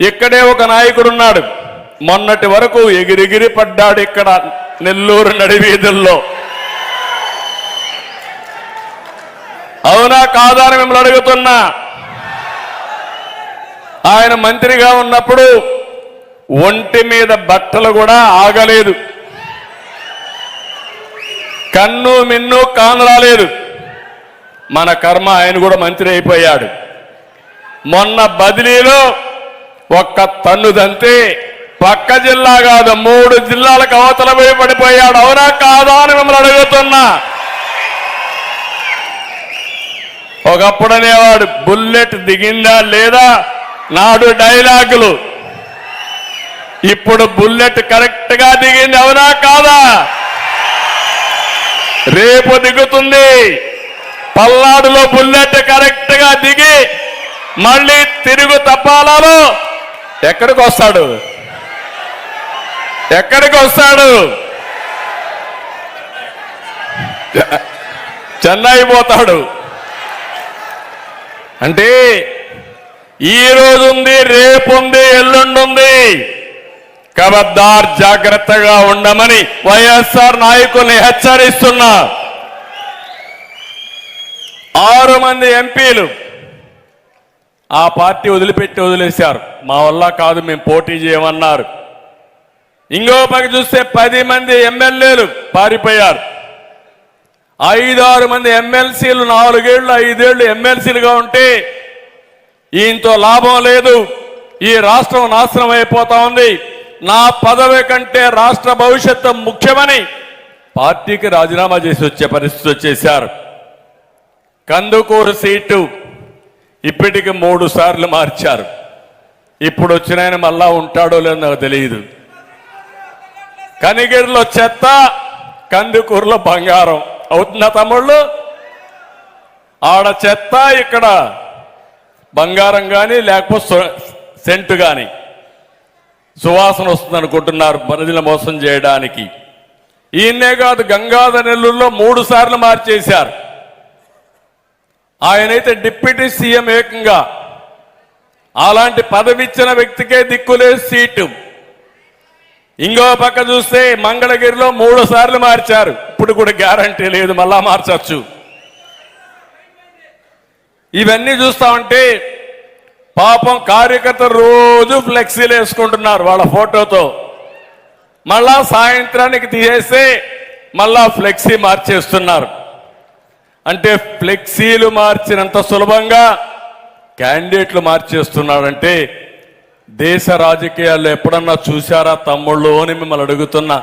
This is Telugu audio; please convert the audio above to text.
ఇక్కడే ఒక నాయకుడు ఉన్నాడు మొన్నటి వరకు ఎగిరిగిరి పడ్డాడు ఇక్కడ నెల్లూరు నడివీధుల్లో అవునా కాదా అని మిమ్మల్ని అడుగుతున్నా. ఆయన మంత్రిగా ఉన్నప్పుడు ఒంటి మీద బట్టలు కూడా ఆగలేదు. కన్ను మిన్ను కానరాలేదు మన కర్మ ఆయన కూడా మంత్రి అయిపోయాడు. మొన్న బదిలీలో ఒక్క తన్నుదంతే పక్క జిల్లా కాదు మూడు జిల్లాలకు అవతల పడిపోయాడు. అవునా కాదా అని మిమ్మల్ని అడుగుతున్నా. ఒకప్పుడు అనేవాడు బుల్లెట్ దిగిందా లేదా? నాడు డైలాగులు. ఇప్పుడు బుల్లెట్ కరెక్ట్గా దిగింది అవునా కాదా? రేపు దిగుతుంది. పల్నాడులో బుల్లెట్ కరెక్ట్గా దిగి మళ్ళీ తిరుగు తపాలలో ఎక్కడికి వస్తాడు? ఎక్కడికి వస్తాడు? చెన్నై పోతాడు. అంటే ఈ రోజు ఉంది రేపు ఉంది ఎల్లుండి ఉంది కబద్దార్ జాగ్రత్తగా ఉండమని వైఎస్ఆర్ నాయకుల్ని హెచ్చరిస్తున్నా. ఆరు మంది ఎంపీలు ఆ పార్టీ వదిలిపెట్టి వదిలేశారు. మా వల్ల కాదు మేము పోటీ చేయమన్నారు. ఇంకో పక్క చూస్తే పది మంది ఎమ్మెల్యేలు పారిపోయారు. ఐదారు మంది ఎమ్మెల్సీలు నాలుగేళ్ళు ఐదేళ్ళు ఎమ్మెల్సీలుగా ఉంటే ఈయంతో లాభం లేదు. ఈ రాష్ట్రం నాశనం అయిపోతా ఉంది. నా పదవి కంటే రాష్ట్ర భవిష్యత్తు ముఖ్యమని పార్టీకి రాజీనామా చేసి వచ్చే పరిస్థితి వచ్చేశారు. కందుకూరు సీటు ఇప్పటికి మూడు సార్లు మార్చారు. ఇప్పుడు వచ్చిన ఆయన మళ్ళా ఉంటాడో లేదో నాకు తెలియదు. కనిగిరిలో చెత్త కందుకూరులో బంగారం. అవుతుందా తమ్ముళ్ళు? ఆడ చెత్త ఇక్కడ బంగారం కానీ లేకపోతే సు- సెంటు కానీ సువాసన వస్తుంది అనుకుంటున్నారు ప్రజలు మోసం చేయడానికి. ఈయనే కాదు గంగాధర నెల్లూరులో మూడు సార్లు మార్చేశారు. ఆయనైతే డిప్యూటీ సీఎం ఏకంగా. అలాంటి పదవి ఇచ్చిన వ్యక్తికే దిక్కులే సీటు. ఇంకో పక్క చూస్తే మంగళగిరిలో మూడు సార్లు మార్చారు. ఇప్పుడు కూడా గ్యారంటీ లేదు మళ్ళా మార్చచ్చు. ఇవన్నీ చూస్తా ఉంటే పాపం కార్యకర్తలు రోజు ఫ్లెక్సీలు వేసుకుంటున్నారు వాళ్ళ ఫోటోతో. మళ్ళా సాయంత్రానికి తీసేస్తే మళ్ళా ఫ్లెక్సీ మార్చేస్తున్నారు. అంటే ఫ్లెక్సీలు మార్చినంత సులభంగా క్యాండిడేట్లు మార్చేస్తున్నాడంటే దేశ రాజకీయాల్లో ఎప్పుడన్నా చూశారా తమ్ముళ్ళు అని మిమ్మల్ని అడుగుతున్నా.